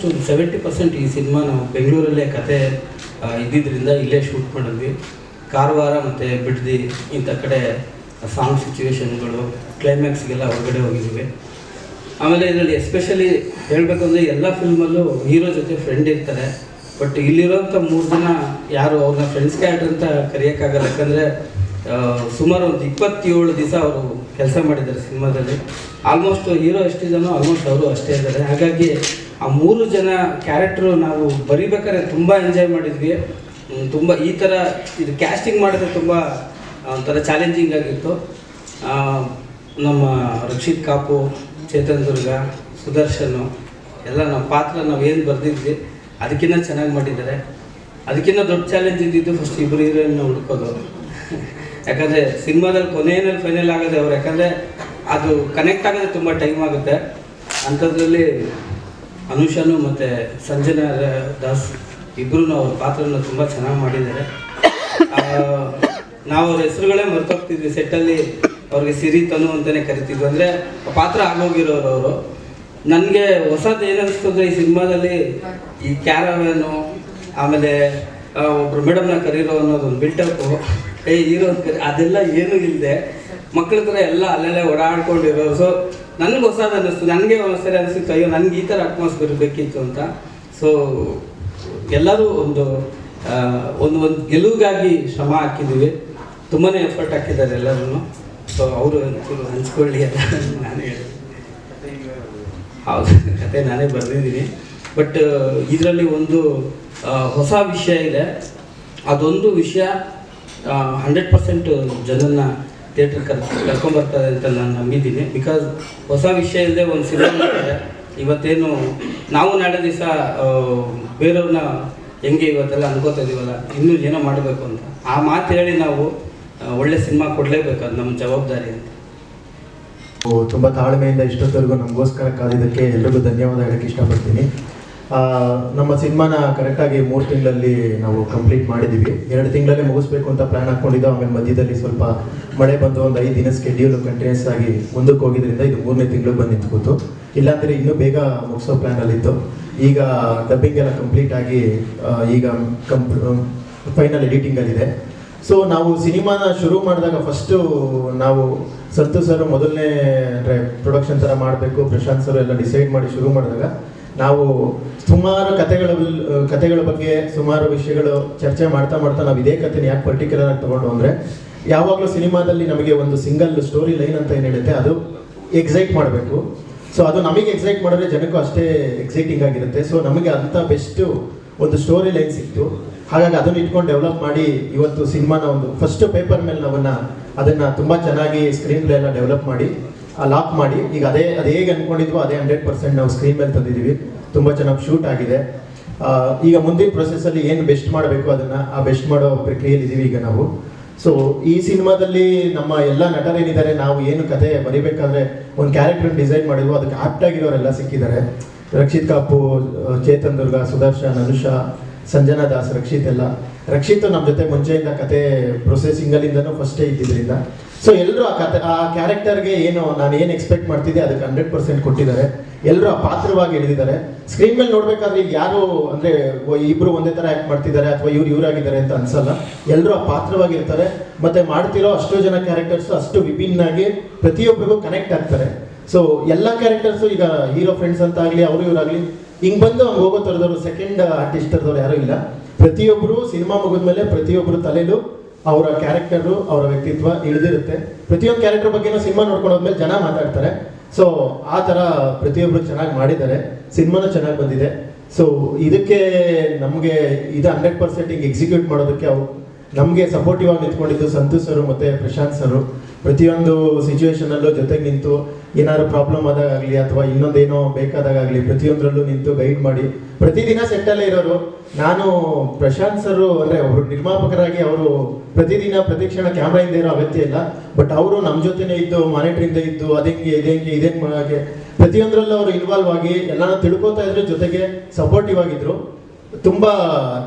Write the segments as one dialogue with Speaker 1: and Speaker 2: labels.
Speaker 1: Almost ಒಂದು seventy percent ಈ cinema ನಾವು ಬೆಂಗಳೂರಲ್ಲೇ ಕತೆ ಇದ್ದಿದ್ದರಿಂದ ಇಲ್ಲೇ ಶೂಟ್ ಮಾಡಿದ್ವಿ. ಕಾರವಾರ ಮತ್ತು ಬಿಡ್ದಿ ಇಂಥ ಕಡೆ ಸಾಂಗ್ ಸಿಚುವೇಶನ್ಗಳು ಕ್ಲೈಮ್ಯಾಕ್ಸ್ಗೆಲ್ಲ ಹೊರಗಡೆ ಹೋಗಿದ್ದೀವಿ ಆಮೇಲೆ ಇದರಲ್ಲಿ ಎಸ್ಪೆಷಲಿ ಹೇಳಬೇಕು ಅಂದರೆ ಎಲ್ಲ ಫಿಲ್ಮಲ್ಲೂ ಹೀರೋ ಜೊತೆ ಫ್ರೆಂಡ್ ಇರ್ತಾರೆ. ಬಟ್ ಇಲ್ಲಿರೋಂಥ ಮೂರು ಜನ ಯಾರು ಅವ್ರನ್ನ ಫ್ರೆಂಡ್ಸ್ ಕ್ಯಾರೆಕ್ಟರ್ ಅಂತ ಕರೆಯೋಕ್ಕಾಗಲ್ಲ. ಯಾಕಂದರೆ ಸುಮಾರು ಒಂದು ಇಪ್ಪತ್ತೇಳು ದಿವಸ ಅವರು ಕೆಲಸ ಮಾಡಿದ್ದಾರೆ ಸಿನಿಮಾದಲ್ಲಿ ಆಲ್ಮೋಸ್ಟ್ ಹೀರೋ ಎಷ್ಟಿದ್ದಾನೋ ಆಲ್ಮೋಸ್ಟ್ ಅವರು ಅಷ್ಟೇ ಇದ್ದಾರೆ. ಹಾಗಾಗಿ ಆ ಮೂರು ಜನ ಕ್ಯಾರೆಕ್ಟ್ರು ನಾವು ಬರಿಬೇಕಾದ್ರೆ ತುಂಬ ಎಂಜಾಯ್ ಮಾಡಿದ್ವಿ. ತುಂಬ ಈ ಥರ ಇದು ಕ್ಯಾಸ್ಟಿಂಗ್ ಮಾಡಿದ್ರೆ ತುಂಬ ಒಂಥರ ಚಾಲೆಂಜಿಂಗ್ ಆಗಿತ್ತು. ನಮ್ಮ ರಕ್ಷಿತ್ ಕಾಪು, ಚೇತನ್ ದುರ್ಗ, ಸುದರ್ಶನು, ಎಲ್ಲ ನಮ್ಮ ಪಾತ್ರ ನಾವು ಏನು ಬರೆದಿದ್ವಿ ಅದಕ್ಕಿಂತ ಚೆನ್ನಾಗಿ ಮಾಡಿದ್ದಾರೆ. ಅದಕ್ಕಿಂತ ದೊಡ್ಡ ಚಾಲೆಂಜ್ ಇದ್ದಿದ್ದು ಫಸ್ಟ್ ಇಬ್ಬರು ಹೀರೋಯಿನ್ನ ಹುಡ್ಕೋದು. ಯಾಕಂದರೆ ಸಿನಿಮಾದಲ್ಲಿ ಕೊನೆಯಲ್ಲಿ ಫೈನಲ್ ಆಗೋದೆ ಅವ್ರು, ಯಾಕಂದರೆ ಅದು ಕನೆಕ್ಟ್ ಆಗೋದೇ ತುಂಬ ಟೈಮ್ ಆಗುತ್ತೆ. ಅಂಥದ್ರಲ್ಲಿ ಅನುಷನು ಮತ್ತು ಸಂಜನಾ ದಾಸ್ ಇಬ್ಬರು ಅವ್ರ ಪಾತ್ರನ ತುಂಬ ಚೆನ್ನಾಗಿ ಮಾಡಿದ್ದಾರೆ. ನಾವು ಅವ್ರ ಹೆಸರುಗಳೇ ಮರ್ತೋಗ್ತಿದ್ವಿ ಸೆಟ್ಟಲ್ಲಿ ಅವ್ರಿಗೆ ಸಿರಿ ತನು ಅಂತಲೇ ಕರಿತಿದ್ವಿ. ಅಂದರೆ ಪಾತ್ರ ಆಗೋಗಿರೋರು ಅವರು. ನನಗೆ ಹೊಸದು ಏನಿಸ್ತು ಅಂದರೆ ಈ ಸಿನಿಮಾದಲ್ಲಿ ಈ ಕ್ಯಾರವೇನು ಆಮೇಲೆ ಒಬ್ರು ಮೇಡಮ್ನ ಕರೀರೋ ಅನ್ನೋದೊಂದು ಬಿಲ್ಟಪ್ಪು ಏ, ಹೀರೋ ಕರಿ, ಅದೆಲ್ಲ ಏನೂ ಇಲ್ಲದೆ ಮಕ್ಕಳ ಥರ ಎಲ್ಲ ಅಲ್ಲೆಲ್ಲ ಓಡಾಡ್ಕೊಂಡಿರೋ ಸೊ ನನಗೆ ಹೊಸದು ಅನ್ನಿಸ್ತು. ನನಗೆ ಒಂದ್ಸರಿ ಅನಿಸ್ತು ಅಯ್ಯೋ, ನನಗೆ ಈ ಥರ ಅಟ್ಮಾಸ್ಫಿಯರ್ ಬೇಕಿತ್ತು ಅಂತ. ಸೊ ಎಲ್ಲರೂ ಒಂದು ಒಂದು ಒಂದು ಗೆಲುವಿಗಾಗಿ ಶ್ರಮ ಹಾಕಿದ್ದೀವಿ. ತುಂಬಾ ಎಫರ್ಟ್ ಹಾಕಿದ್ದಾರೆ ಎಲ್ಲರೂ ಸೊ ಅವರು ಒಂಚೂರು ಹಂಚ್ಕೊಳ್ಳಿ ಅಂತ ನಾನು ಹೇಳಿ ಹೌದು, ಕತೆ ನಾನೇ ಬರೆದಿದ್ದೀನಿ. ಬಟ್ ಇದರಲ್ಲಿ ಒಂದು ಹೊಸ ವಿಷಯ ಇದೆ. ಅದೊಂದು ವಿಷಯ ಹಂಡ್ರೆಡ್ ಪರ್ಸೆಂಟ್ ಜನನ್ನ ಥಿಯೇಟ್ರ್ ಕರ್ ಕರ್ಕೊಂಬರ್ತದೆ ಅಂತ ನಾನು ನಂಬಿದ್ದೀನಿ. ಬಿಕಾಸ್ ಹೊಸ ವಿಷಯ ಇಲ್ಲದೆ ಒಂದು ಸಿನಿಮಾ ಮಾಡಿದೆ ಇವತ್ತೇನು ನಾವು ನಾಳೆ ದಿವಸ ಬೇರೆಯವ್ರನ್ನ ಹೆಂಗೆ ಇವತ್ತೆಲ್ಲ ಅನ್ಕೋತಾ ಇದೀವಲ್ಲ, ಇನ್ನೂ ಏನೋ ಮಾಡಬೇಕು ಅಂತ. ಆ ಮಾತು ಹೇಳಿ ನಾವು ಒಳ್ಳೆ ಸಿನಿಮಾ ಕೊಡಲೇಬೇಕು ಅದು ನಮ್ಮ ಜವಾಬ್ದಾರಿ ಅಂತ.
Speaker 2: ತುಂಬ ತಾಳ್ಮೆಯಿಂದ ಇಷ್ಟೊತ್ತವರೆಗೂ ನಮಗೋಸ್ಕರ ಕಾದಿದ್ದಕ್ಕೆ ಎಲ್ರಿಗೂ ಧನ್ಯವಾದ ಹೇಳಕ್ಕೆ ಇಷ್ಟಪಡ್ತೀನಿ. ನಮ್ಮ ಸಿನಿಮಾನ ಕರೆಕ್ಟಾಗಿ ಮೂರು ತಿಂಗಳಲ್ಲಿ ನಾವು ಕಂಪ್ಲೀಟ್ ಮಾಡಿದ್ದೀವಿ ಎರಡು ತಿಂಗಳಲ್ಲೇ ಮುಗಿಸ್ಬೇಕು ಅಂತ ಪ್ಲ್ಯಾನ್ ಹಾಕ್ಕೊಂಡಿದ್ದು. ಆಮೇಲೆ ಮಧ್ಯದಲ್ಲಿ ಸ್ವಲ್ಪ ಮಳೆ ಬಂದು ಒಂದು ಐದು ದಿನ ಸ್ಕೆಡ್ಯೂಲ್ ಕಂಟಿನ್ಯೂಸ್ ಆಗಿ ಮುಂದಕ್ಕೆ ಹೋಗಿದ್ರಿಂದ ಇದು ಮೂರನೇ ತಿಂಗಳು ಬಂದು ನಿಂತ್ಕೋತು ಇಲ್ಲಾಂದರೆ ಇನ್ನೂ ಬೇಗ ಮುಗಿಸೋ ಪ್ಲ್ಯಾನಲ್ಲಿತ್ತು ಈಗ ಡಬ್ಬಿಂಗ್ ಎಲ್ಲ ಕಂಪ್ಲೀಟ್ ಆಗಿ ಈಗ ಕಂಪ್ ಫೈನಲ್ ಎಡಿಟಿಂಗಲ್ಲಿದೆ ಸೊ ನಾವು ಸಿನಿಮಾನ ಶುರು ಮಾಡಿದಾಗ ಫಸ್ಟು ನಾವು ಸಂತು ಸರ್ ಮೊದಲನೇ, ಅಂದರೆ ಪ್ರೊಡಕ್ಷನ್ ಥರ ಮಾಡಬೇಕು. ಪ್ರಶಾಂತ್ ಸರ್ ಎಲ್ಲ ಡಿಸೈಡ್ ಮಾಡಿ ಶುರು ಮಾಡಿದಾಗ ನಾವು ಸುಮಾರು ಕಥೆಗಳ ಕಥೆಗಳ ಬಗ್ಗೆ ಸುಮಾರು ವಿಷಯಗಳು ಚರ್ಚೆ ಮಾಡ್ತಾ ಮಾಡ್ತಾ ನಾವು ಇದೇ ಕಥೆನ ಯಾಕೆ ಪರ್ಟಿಕ್ಯುಲರ್ ಆಗಿ ತಗೊಂಡು ಅಂದರೆ, ಯಾವಾಗಲೂ ಸಿನಿಮಾದಲ್ಲಿ ನಮಗೆ ಒಂದು ಸಿಂಗಲ್ ಸ್ಟೋರಿ ಲೈನ್ ಅಂತ ಏನು ಹೇಳುತ್ತೆ, ಅದು ಎಕ್ಸೈಟ್ ಮಾಡಬೇಕು. ಸೊ ಅದು ನಮಗೆ ಎಕ್ಸೈಟ್ ಮಾಡಿದ್ರೆ ಜನಕ್ಕೂ ಅಷ್ಟೇ ಎಕ್ಸೈಟಿಂಗ್ ಆಗಿರುತ್ತೆ. ಸೊ ನಮಗೆ ಅಂಥ ಬೆಸ್ಟು ಒಂದು ಸ್ಟೋರಿ ಲೈನ್ ಸಿಕ್ತು. ಹಾಗಾಗಿ ಅದನ್ನ ಇಟ್ಕೊಂಡು ಡೆವಲಪ್ ಮಾಡಿ ಇವತ್ತು ಸಿನಿಮಾನ ಒಂದು ಫಸ್ಟ್ ಪೇಪರ್ ಮೇಲೆ ನಾವನ್ನ ಅದನ್ನ ತುಂಬಾ ಚೆನ್ನಾಗಿ ಸ್ಕ್ರೀನ್ ಪ್ಲೇ ಎಲ್ಲ ಡೆವಲಪ್ ಮಾಡಿ ಲಾಕ್ ಮಾಡಿ, ಈಗ ಅದೇ, ಅದು ಹೇಗೆ ಅಂದ್ಕೊಂಡಿದ್ವೋ ಅದೇ ಹಂಡ್ರೆಡ್ ಪರ್ಸೆಂಟ್ ನಾವು ಸ್ಕ್ರೀನ್ ಮೇಲೆ ತಂದಿದ್ದೀವಿ. ತುಂಬ ಚೆನ್ನಾಗಿ ಶೂಟ್ ಆಗಿದೆ. ಈಗ ಮುಂದಿನ ಪ್ರೊಸೆಸ್ಸಲ್ಲಿ ಏನು ಬೆಸ್ಟ್ ಮಾಡಬೇಕು ಅದನ್ನು, ಆ ಬೆಸ್ಟ್ ಮಾಡೋ ಪ್ರಕ್ರಿಯೆಯಲ್ಲಿ ಇದ್ದೀವಿ ಈಗ ನಾವು. ಸೊ ಈ ಸಿನಿಮಾದಲ್ಲಿ ನಮ್ಮ ಎಲ್ಲ ನಟರೇನಿದ್ದಾರೆ, ನಾವು ಏನು ಕತೆ ಬರಿಬೇಕಾದ್ರೆ ಒಂದು ಕ್ಯಾರೆಕ್ಟರ್ನ ಡಿಸೈನ್ ಮಾಡಿದ್ವು ಅದಕ್ಕೆ ಆಪ್ಟ್ ಆಗಿರೋರೆಲ್ಲ ಸಿಕ್ಕಿದ್ದಾರೆ. ರಕ್ಷಿತ್ ಕಾಪು, ಚೇತನ್ ದುರ್ಗ, ಸುದರ್ಶನ್, ಅನುಷಾ, ಸಂಜನಾ ದಾಸ್, ರಕ್ಷಿತ್ ಎಲ್ಲ. ರಕ್ಷಿತ್ ನಮ್ಮ ಜೊತೆ ಮುಂಚೆಯಿಂದ ಕತೆ ಪ್ರೊಸೆಸಿಂಗ್ ಅಲ್ಲಿಂದನೂ ಫಸ್ಟೇ ಇದ್ದಿದ್ದರಿಂದ ಸೊ ಎಲ್ಲರೂ ಆ ಕತೆ, ಆ ಕ್ಯಾರೆಕ್ಟರ್ಗೆ ಏನು, ನಾನು ಏನು ಎಕ್ಸ್ಪೆಕ್ಟ್ ಮಾಡ್ತಿದ್ದೆ ಅದಕ್ಕೆ ಹಂಡ್ರೆಡ್ ಪರ್ಸೆಂಟ್ ಕೊಟ್ಟಿದ್ದಾರೆ. ಎಲ್ಲರೂ ಆ ಪಾತ್ರವಾಗಿ ಹಿಡಿದಿದ್ದಾರೆ ಸ್ಕ್ರೀನ್ ಮೇಲೆ ನೋಡ್ಬೇಕಾದ್ರೆ ಈಗ ಯಾರು ಅಂದ್ರೆ ಇಬ್ಬರು ಒಂದೇ ತರ ಆಕ್ಟ್ ಮಾಡ್ತಿದ್ದಾರೆ ಅಥವಾ ಇವ್ರು ಇವರಾಗಿದ್ದಾರೆ ಅಂತ ಅನ್ಸಲ್ಲ. ಎಲ್ಲರೂ ಆ ಪಾತ್ರವಾಗಿರ್ತಾರೆ ಮತ್ತೆ ಮಾಡ್ತಿರೋ ಅಷ್ಟೋ ಜನ ಕ್ಯಾರೆಕ್ಟರ್ಸ್ ಅಷ್ಟು ವಿಭಿನ್ನಾಗಿ ಪ್ರತಿಯೊಬ್ಬರಿಗೂ ಕನೆಕ್ಟ್ ಆಗ್ತಾರೆ. ಸೊ ಎಲ್ಲ ಕ್ಯಾರೆಕ್ಟರ್ಸು ಈಗ ಹೀರೋ ಫ್ರೆಂಡ್ಸ್ ಅಂತ ಆಗಲಿ ಅವರು ಇವರಾಗಲಿ, ಹಿಂಗೆ ಬಂದು ಹಂಗೆ ಹೋಗೋ ಥರದವ್ರು ಸೆಕೆಂಡ್ ಆರ್ಟಿಸ್ಟ್ ಥರದವ್ರು ಯಾರೂ ಇಲ್ಲ. ಪ್ರತಿಯೊಬ್ಬರು ಸಿನಿಮಾ ಮುಗಿದ ಮೇಲೆ ಪ್ರತಿಯೊಬ್ಬರು ತಲೆಯಲ್ಲೂ ಅವರ ಕ್ಯಾರೆಕ್ಟರು ಅವರ ವ್ಯಕ್ತಿತ್ವ ಇಳಿದಿರುತ್ತೆ. ಪ್ರತಿಯೊಂದು ಕ್ಯಾರೆಕ್ಟರ್ ಬಗ್ಗೆನೂ ಸಿನಿಮಾ ನೋಡ್ಕೊಂಡೋದ್ಮೇಲೆ ಜನ ಮಾತಾಡ್ತಾರೆ. ಸೊ ಆ ಥರ ಪ್ರತಿಯೊಬ್ಬರು ಚೆನ್ನಾಗಿ ಮಾಡಿದ್ದಾರೆ. ಸಿನಿಮಾನು ಚೆನ್ನಾಗಿ ಬಂದಿದೆ. ಸೊ ಇದಕ್ಕೆ ನಮಗೆ ಇದು ಹಂಡ್ರೆಡ್ ಪರ್ಸೆಂಟ್ ಎಕ್ಸಿಕ್ಯೂಟ್ ಮಾಡೋದಕ್ಕೆ ಅವು ನಮಗೆ ಸಪೋರ್ಟಿವ್ ಆಗಿ ನಿಂತ್ಕೊಂಡಿದ್ದು ಸಂತೋಷ್ ಸರ್ ಮತ್ತೆ ಪ್ರಶಾಂತ್ ಸರು. ಪ್ರತಿಯೊಂದು ಸಿಚುವೇಶನಲ್ಲೂ ಜೊತೆಗೆ ನಿಂತು ಏನಾದ್ರು ಪ್ರಾಬ್ಲಮ್ ಆದಾಗಲಿ ಅಥವಾ ಇನ್ನೊಂದೇನೋ ಬೇಕಾದಾಗಲಿ ಪ್ರತಿಯೊಂದರಲ್ಲೂ ನಿಂತು ಗೈಡ್ ಮಾಡಿ. ಪ್ರತಿದಿನ ಸೆಟ್ಟಲ್ಲೇ ಇರೋರು. ನಾನು ಪ್ರಶಾಂತ್ ಸರ್ ಅಂದ್ರೆ ಅವರು ನಿರ್ಮಾಪಕರಾಗಿ ಅವರು ಪ್ರತಿದಿನ ಪ್ರತಿಕ್ಷಣ ಕ್ಯಾಮ್ರಾ ಇಂದ ಇರೋ ಅಗತ್ಯ ಇಲ್ಲ. ಬಟ್ ಅವರು ನಮ್ಮ ಜೊತೆನೇ ಇದ್ದು ಮಾನಿಟರಿಂಗ್ ಇದ್ದು ಅದಂಗೆ ಇದೇಂಗೆ ಇದೇಂಗೆ ಹಾಗೆ ಪ್ರತಿಯೊಂದರಲ್ಲೂ ಅವರು ಇನ್ವಾಲ್ವ್ ಆಗಿ ಎಲ್ಲಾನು ತಿಳ್ಕೊತಾ ಇದ್ರು, ಜೊತೆಗೆ ಸಪೋರ್ಟಿವ್ ಆಗಿದ್ರು. ತುಂಬಾ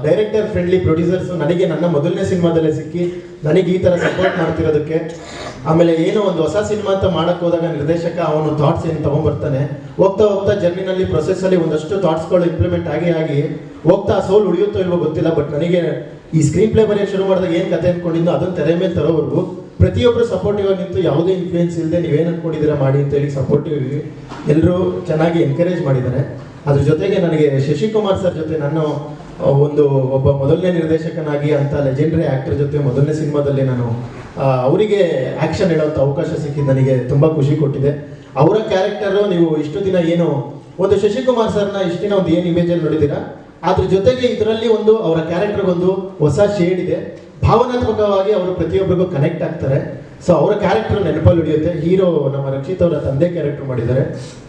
Speaker 2: ಡೈರೆಕ್ಟರ್ ಫ್ರೆಂಡ್ಲಿ ಪ್ರೊಡ್ಯೂಸರ್ಸ್ ನನಗೆ ನನ್ನ ಮೊದಲನೇ ಸಿನಿಮಾದಲ್ಲೇ ಸಿಕ್ಕಿ ನನಗೆ ಈ ತರ ಸಪೋರ್ಟ್ ಮಾಡ್ತಿರೋದಕ್ಕೆ ಆಮೇಲೆ ಏನೋ ಒಂದು ಹೊಸ ಸಿನಿಮಾ ಅಂತ ಮಾಡಕ್ ಹೋದಾಗ ನಿರ್ದೇಶಕ ಅವನು ಥಾಟ್ಸ್ ಏನು ತಗೊಂಡ್ಬರ್ತಾನೆ? ಹೋಗ್ತಾ ಹೋಗ್ತಾ ಜರ್ನಿನಲ್ಲಿ ಪ್ರೊಸೆಸ್ಸಲ್ಲಿ ಒಂದಷ್ಟು ಥಾಟ್ಸ್ಗಳು ಇಂಪ್ಲಿಮೆಂಟ್ ಆಗಿ ಆಗಿ ಹೋಗ್ತಾ ಸೋಲ್ ಉಳಿಯುತ್ತೋ ಇಲ್ವೋ ಗೊತ್ತಿಲ್ಲ ಬಟ್ ನನಗೆ ಈ ಸ್ಕ್ರೀನ್ ಪ್ಲೇ ಬರೆಯೋ ಶುರು ಮಾಡಿದಾಗ ಏನು ಕತೆ ಅನ್ಕೊಂಡಿದ್ದು ಅದನ್ನ ತೆರೆ ಮೇಲೆ ತರೋವರೆಗೂ ಪ್ರತಿಯೊಬ್ಬರು ಸಪೋರ್ಟಿವ್ ಆಗಿ ನಿಂತು ಯಾವುದೇ ಇನ್ಫ್ಲೂಯೆನ್ಸ್ ಇಲ್ಲದೆ ನೀವೇನು ಅನ್ಕೊಂಡಿದ್ದೀರಾ ಮಾಡಿ ಅಂತ ಹೇಳಿ ಸಪೋರ್ಟಿವ್ ಎಲ್ಲರೂ ಚೆನ್ನಾಗಿ ಎನ್ಕರೇಜ್ ಮಾಡಿದ್ದಾರೆ. ಅದ್ರ ಜೊತೆಗೆ ನನಗೆ ಶಶಿಕುಮಾರ್ ಸರ್ ಜೊತೆ ನಾನು ಒಂದು ಒಬ್ಬ ಮೊದಲನೇ ನಿರ್ದೇಶಕನಾಗಿ ಅಂತ ಲೆಜೆಂಡರಿ ಆಕ್ಟರ್ ಜೊತೆ ಮೊದಲನೇ ಸಿನಿಮಾದಲ್ಲಿ ನಾನು ಅವರಿಗೆ ಆಕ್ಷನ್ ಹೇಳೋಂಥ ಅವಕಾಶ ಸಿಕ್ಕಿದ್ದು ನನಗೆ ತುಂಬ ಖುಷಿ ಕೊಟ್ಟಿದೆ. ಅವರ ಕ್ಯಾರೆಕ್ಟರು ನೀವು ಇಷ್ಟು ದಿನ ಏನು, ಒಂದು ಶಶಿಕುಮಾರ್ ಸರ್ನ ಇಷ್ಟು ದಿನ ಒಂದು ಏನು ಇಮೇಜಲ್ಲಿ ನೋಡಿದ್ದೀರಾ? ಅದ್ರ ಜೊತೆಗೆ ಇದರಲ್ಲಿ ಒಂದು ಅವರ ಕ್ಯಾರೆಕ್ಟರ್ಗೊಂದು ಹೊಸ ಶೇಡ್ ಇದೆ. ಭಾವನಾತ್ಮಕವಾಗಿ ಅವರು ಪ್ರತಿಯೊಬ್ಬರಿಗೂ ಕನೆಕ್ಟ್ ಆಗ್ತಾರೆ. ಸೊ ಅವರ ಕ್ಯಾರೆಕ್ಟರ್ ನೆನಪಲ್ಲಿ ಉಳಿಯುತ್ತೆ. ಹೀರೋ ನಮ್ಮ ರಕ್ಷಿತ್ ಅವರ ತಂದೆ ಕ್ಯಾರೆಕ್ಟರ್ ಮಾಡಿದ್ದಾರೆ.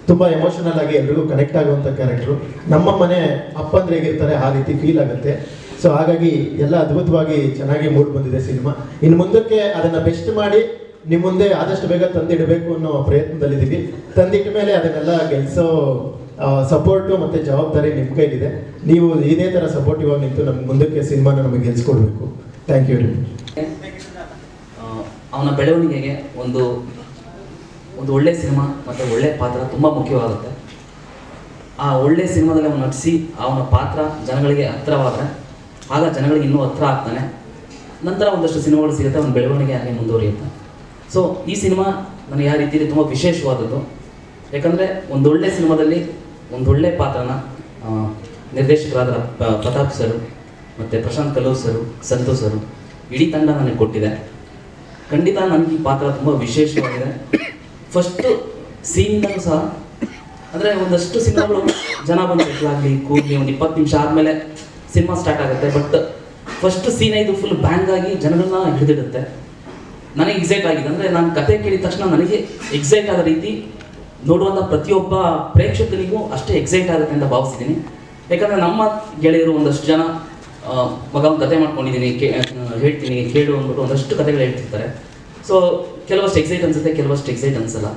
Speaker 2: ತುಂಬಾ ಎಮೋಷನಲ್ ಆಗಿ ಎಲ್ರಿಗೂ ಕನೆಕ್ಟ್ ಆಗುವಂಥ ಕ್ಯಾರೆಕ್ಟ್ರು ನಮ್ಮ ಮನೆ ಅಪ್ಪಂದ್ರೆ ಹೇಗಿರ್ತಾರೆ, ಆ ರೀತಿ ಫೀಲ್ ಆಗುತ್ತೆ. ಸೊ ಹಾಗಾಗಿ ಎಲ್ಲ ಅದ್ಭುತವಾಗಿ ಚೆನ್ನಾಗಿ ಮೂಡ್ ಬಂದಿದೆ ಸಿನಿಮಾ ಇನ್ನು ಮುಂದಕ್ಕೆ ಅದನ್ನ ಬೆಸ್ಟ್ ಮಾಡಿ ನಿಮ್ಮ ಮುಂದೆ ಆದಷ್ಟು ಬೇಗ ತಂದಿಡಬೇಕು ಅನ್ನೋ ಪ್ರಯತ್ನದಲ್ಲಿದ್ದೀವಿ. ತಂದಿಟ್ಟ ಮೇಲೆ ಅದನ್ನೆಲ್ಲ ಗೆಲ್ಸೋ ಸಪೋರ್ಟು ಮತ್ತೆ ಜವಾಬ್ದಾರಿ ನಿಮ್ಮ ಕೈಲಿದೆ. ನೀವು ಇದೇ ಥರ ಸಪೋರ್ಟಿವ್ ಆಗಿ ನಿಂತು ನಮ್ಮ ಮುಂದಕ್ಕೆ ಸಿನಿಮಾನ ನಮಗೆ ಗೆಲ್ಸ್ಕೊಡ್ಬೇಕು. ಥ್ಯಾಂಕ್ ಯು ವೆರಿ ಮಚ್
Speaker 3: ಅವನ ಬೆಳವಣಿಗೆಗೆ ಒಂದು ಒಂದು ಒಳ್ಳೆ ಸಿನಿಮಾ ಮತ್ತು ಒಳ್ಳೆ ಪಾತ್ರ ತುಂಬ ಮುಖ್ಯವಾಗುತ್ತೆ. ಆ ಒಳ್ಳೆ ಸಿನಿಮಾದಲ್ಲಿ ಅವನು ನಟಿಸಿ, ಅವನ ಪಾತ್ರ ಜನಗಳಿಗೆ ಹತ್ತಿರವಾದರೆ, ಆಗ ಜನಗಳಿಗೆ ಇನ್ನೂ ಹತ್ರ ಆಗ್ತಾನೆ. ನಂತರ ಒಂದಷ್ಟು ಸಿನಿಮಾಗಳು ಸಿಗುತ್ತೆ, ಅವನ ಬೆಳವಣಿಗೆ ಹಾಗೆ ಮುಂದುವರಿಯುತ್ತೆ. ಸೊ ಈ ಸಿನಿಮಾ ನನಗೆ ಯಾವ ರೀತಿಯಲ್ಲಿ ತುಂಬ ವಿಶೇಷವಾದದ್ದು. ಯಾಕಂದರೆ ಒಂದೊಳ್ಳೆ ಸಿನಿಮಾದಲ್ಲಿ ಒಂದೊಳ್ಳೆ ಪಾತ್ರನ ನಿರ್ದೇಶಕರಾದ ಪ್ರತಾಪ್ ಸರು, ಮತ್ತು ಪ್ರಶಾಂತ್ ಕಲೂರ್ ಸರು, ಸಂತೋಷ್ ಸರು, ಇಡೀ ತಂಡ ನನಗೆ ಕೊಟ್ಟಿದೆ. ಖಂಡಿತ ನನಗೆ ಈ ಪಾತ್ರ ತುಂಬ ವಿಶೇಷವಾಗಿದೆ. ಫಸ್ಟು ಸೀನ್ಗಳು ಸಹ, ಅಂದರೆ ಒಂದಷ್ಟು ಸಿನಿಮಾಗಳು ಜನ ಬಂದು ಆಗಲಿ ಕೂಗಲಿ ಒಂದು ಇಪ್ಪತ್ತು ನಿಮಿಷ ಆದಮೇಲೆ ಸಿನಿಮಾ ಸ್ಟಾರ್ಟ್ ಆಗುತ್ತೆ. ಬಟ್ ಫಸ್ಟ್ ಸೀನ್ ಇದು ಫುಲ್ ಬ್ಯಾಂಗ್ ಆಗಿ ಜನಗಳನ್ನ ಹಿಡಿದಿಡುತ್ತೆ. ನನಗೆ ಎಕ್ಸೈಟ್ ಆಗಿದೆ ಅಂದರೆ ನಾನು ಕತೆ ಕೇಳಿದ ತಕ್ಷಣ ನನಗೆ ಎಕ್ಸೈಟ್ ಆದ ರೀತಿ ನೋಡುವಂಥ ಪ್ರತಿಯೊಬ್ಬ ಪ್ರೇಕ್ಷಕನಿಗೂ ಅಷ್ಟೇ ಎಕ್ಸೈಟ್ ಆಗುತ್ತೆ ಅಂತ ಭಾವಿಸ್ತೀನಿ ಯಾಕಂದರೆ ನಮ್ಮ ಗೆಳೆಯರು ಒಂದಷ್ಟು ಜನ ಮಗ ಒಂದು ಕತೆ ಮಾಡ್ಕೊಂಡಿದ್ದೀನಿ ಕೇ ಹೇಳ್ತೀನಿ, ಕೇಳು ಅಂದ್ಬಿಟ್ಟು ಒಂದಷ್ಟು ಕತೆಗಳು ಹೇಳ್ತಿರ್ತಾರೆ. ಸೊ ಕೆಲವಷ್ಟು ಎಕ್ಸೈಟ್ ಅನ್ಸುತ್ತೆ, ಕೆಲವಷ್ಟು ಎಕ್ಸೈಟ್ ಅನ್ಸಲ್ಲ.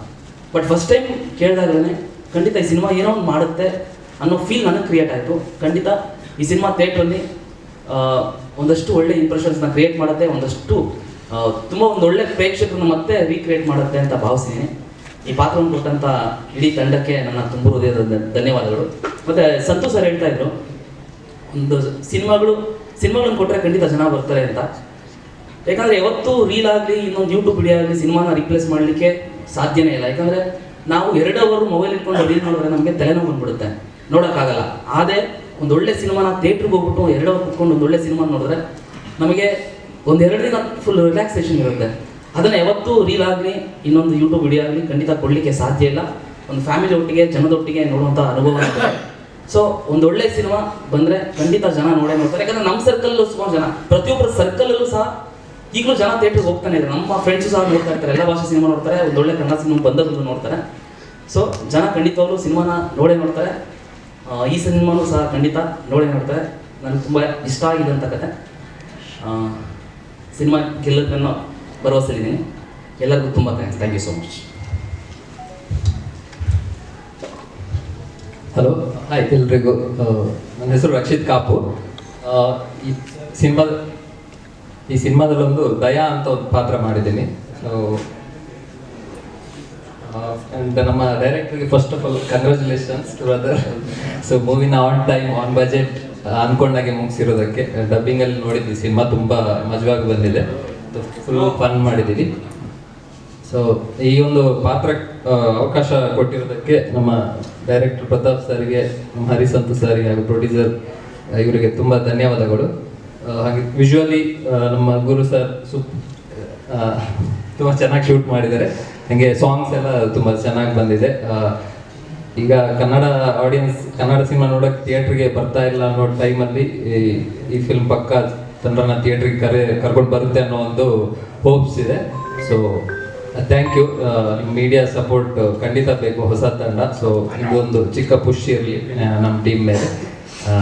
Speaker 3: ಬಟ್ ಫಸ್ಟ್ ಟೈಮ್ ಕೇಳಿದಾಗಲೇ ಖಂಡಿತ ಈ ಸಿನಿಮಾ ಏನೋ ಒಂದು ಮಾಡುತ್ತೆ ಅನ್ನೋ ಫೀಲ್ ನನಗೆ ಕ್ರಿಯೇಟ್ ಆಯಿತು. ಖಂಡಿತ ಈ ಸಿನಿಮಾ ಥಿಯೇಟ್ರಲ್ಲಿ ಒಂದಷ್ಟು ಒಳ್ಳೆ ಇಂಪ್ರೆಷನ್ಸ್ನ ಕ್ರಿಯೇಟ್ ಮಾಡುತ್ತೆ, ಒಂದಷ್ಟು ತುಂಬ ಒಂದು ಒಳ್ಳೆ ಪ್ರೇಕ್ಷಕರನ್ನ ಮತ್ತೆ ರೀಕ್ರಿಯೇಟ್ ಮಾಡುತ್ತೆ ಅಂತ ಭಾವಿಸಿದ್ದೀನಿ ಈ ಪಾತ್ರವನ್ನು ಕೊಟ್ಟಂತ ಇಡೀ ತಂಡಕ್ಕೆ ನನ್ನ ತುಂಬ ಹೃದಯದ ಧನ್ಯವಾದಗಳು. ಮತ್ತೆ ಸಂತೋಷ್ ಸರ್ ಹೇಳ್ತಾ ಇದ್ರು. ಒಂದು ಸಿನಿಮಾಗಳು, ಸಿನಿಮಾಗಳನ್ನು ಕೊಟ್ಟರೆ ಖಂಡಿತ ಜನ ಬರ್ತಾರೆ ಅಂತ. ಯಾಕಂದ್ರೆ ಯಾವತ್ತೂ ರೀಲ್ ಆಗಲಿ, ಇನ್ನೊಂದು ಯೂಟ್ಯೂಬ್ ವಿಡಿಯೋ ಆಗಲಿ ಸಿನಿಮಾನ ರಿಪ್ಲೇಸ್ ಮಾಡಲಿಕ್ಕೆ ಸಾಧ್ಯನೇ ಇಲ್ಲ. ಯಾಕಂದ್ರೆ ನಾವು ಎರಡು ಅವರು ಮೊಬೈಲ್ ಇಟ್ಕೊಂಡು ರೀಲ್ ನೋಡಿದ್ರೆ ನಮಗೆ ತಲೆನೋವು ಬಂದ್ಬಿಡುತ್ತೆ. ನೋಡೋಕ್ಕಾಗಲ್ಲ. ಅದೇ ಒಂದು ಒಳ್ಳೆ ಸಿನಿಮಾನ ಥಿಯೇಟ್ರಿಗೆ ಹೋಗ್ಬಿಟ್ಟು ಎರಡು ಕುತ್ಕೊಂಡು ಒಂದು ಒಳ್ಳೆ ಸಿನಿಮಾ ನೋಡಿದ್ರೆ ನಮಗೆ ಒಂದು ಎರಡು ದಿನ ಫುಲ್ ರಿಲ್ಯಾಕ್ಸೇಷನ್ ಇರುತ್ತೆ. ಅದನ್ನು ಯಾವತ್ತೂ ರೀಲ್ ಆಗಲಿ, ಇನ್ನೊಂದು ಯೂಟ್ಯೂಬ್ ವಿಡಿಯೋ ಆಗಲಿ ಖಂಡಿತ ಕೊಡಲಿಕ್ಕೆ ಸಾಧ್ಯ ಇಲ್ಲ. ಒಂದು ಫ್ಯಾಮಿಲಿ ಒಟ್ಟಿಗೆ, ಜನದೊಟ್ಟಿಗೆ ನೋಡುವಂಥ ಅನುಭವ ಸೊ ಒಳ್ಳೆ ಸಿನಿಮಾ ಬಂದ್ರೆ ಖಂಡಿತ ಜನ ನೋಡೇ ನೋಡ್ತಾರೆ. ಯಾಕಂದ್ರೆ ನಮ್ಮ ಸರ್ಕಲ್ ಸುಮಾರು ಜನ ಪ್ರತಿಯೊಬ್ಬರ ಸರ್ಕಲ್ ಅಲ್ಲೂ ಸಹ ಈಗಲೂ ಜನ ಥಿಯೇಟರ್ಗೆ ಹೋಗ್ತಾನೆ ಇದ್ದಾರೆ. ನಮ್ಮ ಫ್ರೆಂಡ್ಸ್ ಸಹ ನೋಡ್ತಾ ಇರ್ತಾರೆ, ಎಲ್ಲ ಭಾಷೆ ಸಿನಿಮಾ ನೋಡ್ತಾರೆ, ಒಂದು ಒಳ್ಳೆ ಕನ್ನಡ ಸಿನಿಮಾ ಬಂದದ್ದು ನೋಡ್ತಾರೆ. ಸೊ ಜನ ಖಂಡಿತವಾಗ್ಲೂ ಸಿನಿಮಾನ ನೋಡೇ ನೋಡ್ತಾರೆ. ಈ ಸಿನಿಮಾನೂ ಸಹ ಖಂಡಿತ ನೋಡೇ ನೋಡ್ತಾರೆ. ನನಗೆ ತುಂಬ ಇಷ್ಟ ಆಗಿದೆ ಅಂತ ಕತೆ. ಸಿನಿಮಾ ಗೆಲ್ಲಕ್ಕೆ ನಾನು ಭರವಸೆ ಇದ್ದೀನಿ ಎಲ್ಲರಿಗೂ ತುಂಬ thanks thank you so much
Speaker 4: hello, hi ಎಲ್ರಿಗೂ. ನನ್ನ ಹೆಸರು ರಕ್ಷಿತ್ ಕಾಪು. ಈ ಸಿನಿಮಾ, ಈ ಸಿನಿಮಾದಲ್ಲೊಂದು ದಯಾ ಅಂತ ಒಂದು ಪಾತ್ರ ಮಾಡಿದ್ದೀನಿ. ಸೊ ಅಂಡ್ ನಮ್ಮ ಡೈರೆಕ್ಟರ್ಗೆ first of all congratulations brother so ಮೂವಿನ on time on budget ಅನ್ಕೊಂಡಾಗೆ ಮುಗಿಸಿರೋದಕ್ಕೆ. ಡಬ್ಬಿಂಗಲ್ಲಿ ನೋಡಿದ್ವಿ, ಸಿನಿಮಾ ತುಂಬ ಮಜವಾಗಿ ಬಂದಿದೆ. ಫುಲ್ ಫನ್ ಮಾಡಿದ್ದೀವಿ ಸೊ ಈ ಒಂದು ಪಾತ್ರ ಅವಕಾಶ ಕೊಟ್ಟಿರೋದಕ್ಕೆ ನಮ್ಮ ಡೈರೆಕ್ಟರ್ ಪ್ರತಾಪ್ ಸರ್ಗೆ ನಮ್ಮ ಹರಿಸಂತು ಸರ್ಗೆ ಹಾಗೂ ಪ್ರೊಡ್ಯೂಸರ್ ಇವರಿಗೆ ತುಂಬ ಧನ್ಯವಾದಗಳು. ಹಾಗೆ ವಿಜುವಲಿ ನಮ್ಮ ಗುರು ಸರ್ ಸು ತುಂಬ ಚೆನ್ನಾಗಿ ಶೂಟ್ ಮಾಡಿದ್ದಾರೆ. ಹಾಗೆ ಸಾಂಗ್ಸ್ ಎಲ್ಲ ತುಂಬ ಚೆನ್ನಾಗಿ ಬಂದಿದೆ. ಈಗ ಕನ್ನಡ ಆಡಿಯನ್ಸ್ ಕನ್ನಡ ಸಿನಿಮಾ ನೋಡೋಕೆ ಥಿಯೇಟ್ರಿಗೆ ಬರ್ತಾ ಇಲ್ಲ ಅನ್ನೋ ಟೈಮಲ್ಲಿ ಈ ಫಿಲ್ಮ್ ಪಕ್ಕ ಜನರನ್ನ ಥಿಯೇಟ್ರಿಗೆ ಕರೆ, ಕರ್ಕೊಂಡು ಬರುತ್ತೆ ಅನ್ನೋ ಒಂದು ಹೋಪ್ಸ್ ಇದೆ. So thank you media support ಖಂಡಿತ ಬೇಕು ಹೊಸ ತಂಡ. ಸೊ ಇದೊಂದು ಚಿಕ್ಕ ಪುಷ್ ಇರಲಿ ನಮ್ಮ ಟೀಮ್ ಮೇಲೆ. ಆ,